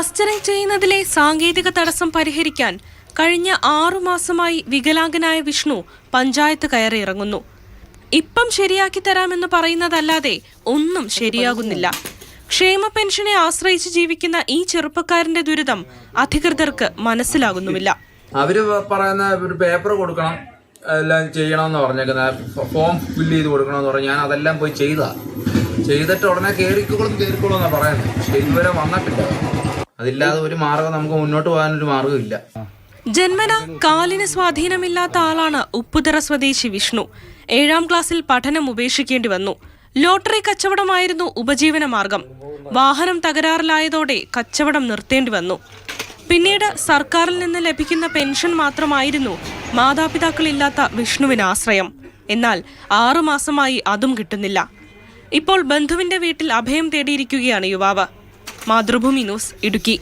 Mustering ചെയ്യുന്നതിലെ സാങ്കേതിക തടസ്സം പരിഹരിക്കാൻ കഴിഞ്ഞ ആറുമാസമായി വികലാംഗനായ വിഷ്ണു പഞ്ചായത്ത് കയറിയിറങ്ങുന്നു ഇപ്പം ശരിയാക്കി തരാമെന്ന് പറയുന്നതല്ലാതെ ഒന്നും ശരിയാകുന്നില്ല. ക്ഷേമ പെൻഷനെ ആശ്രയിച്ച് ജീവിക്കുന്ന ഈ ചെറുപ്പക്കാരന്റെ ദുരിതം അധികൃതർക്ക് മനസ്സിലാകുന്നുമില്ല. അവർ പറയുന്ന ഒരു പേപ്പർ കൊടുക്കണം എല്ലാം ചെയ്യണമെന്ന് പറഞ്ഞേക്കുന്ന ഫോം ഫില്ല് ചെയ്ത് കൊടുക്കണം എന്ന് പറഞ്ഞു ഞാൻ അതെല്ലാം പോയി ചെയ്താ. ചെയ്തിട്ട് ഉടനെ കയറിക്കോളും കയറിക്കോളും എന്നാ പറയുന്നത് പക്ഷെ ഇതുവരെ വന്നിട്ടില്ല. അതില്ലാതെ ഒരു മാർഗം നമുക്ക് മുന്നോട്ട് പോകാനൊരു മാർഗമില്ല ജന്മന കാലിന് സ്വാധീനമില്ലാത്ത ആളാണ് ഉപ്പുതറ സ്വദേശി വിഷ്ണു. ഏഴാം ക്ലാസ്സിൽ പഠനം ഉപേക്ഷിക്കേണ്ടി വന്നു. ലോട്ടറി കച്ചവടമായിരുന്നു ഉപജീവന മാർഗം വാഹനം തകരാറിലായതോടെ കച്ചവടം നിർത്തേണ്ടി വന്നു. പിന്നീട് സർക്കാരിൽ നിന്ന് ലഭിക്കുന്ന പെൻഷൻ മാത്രമായിരുന്നു മാതാപിതാക്കളില്ലാത്ത വിഷ്ണുവിന് ആശ്രയം. എന്നാൽ ആറുമാസമായി അതും കിട്ടുന്നില്ല. ഇപ്പോൾ ബന്ധുവിന്റെ വീട്ടിൽ അഭയം തേടിയിരിക്കുകയാണ് യുവാവ്. മാതൃഭൂമി ന്യൂസ് ഇടുക്കി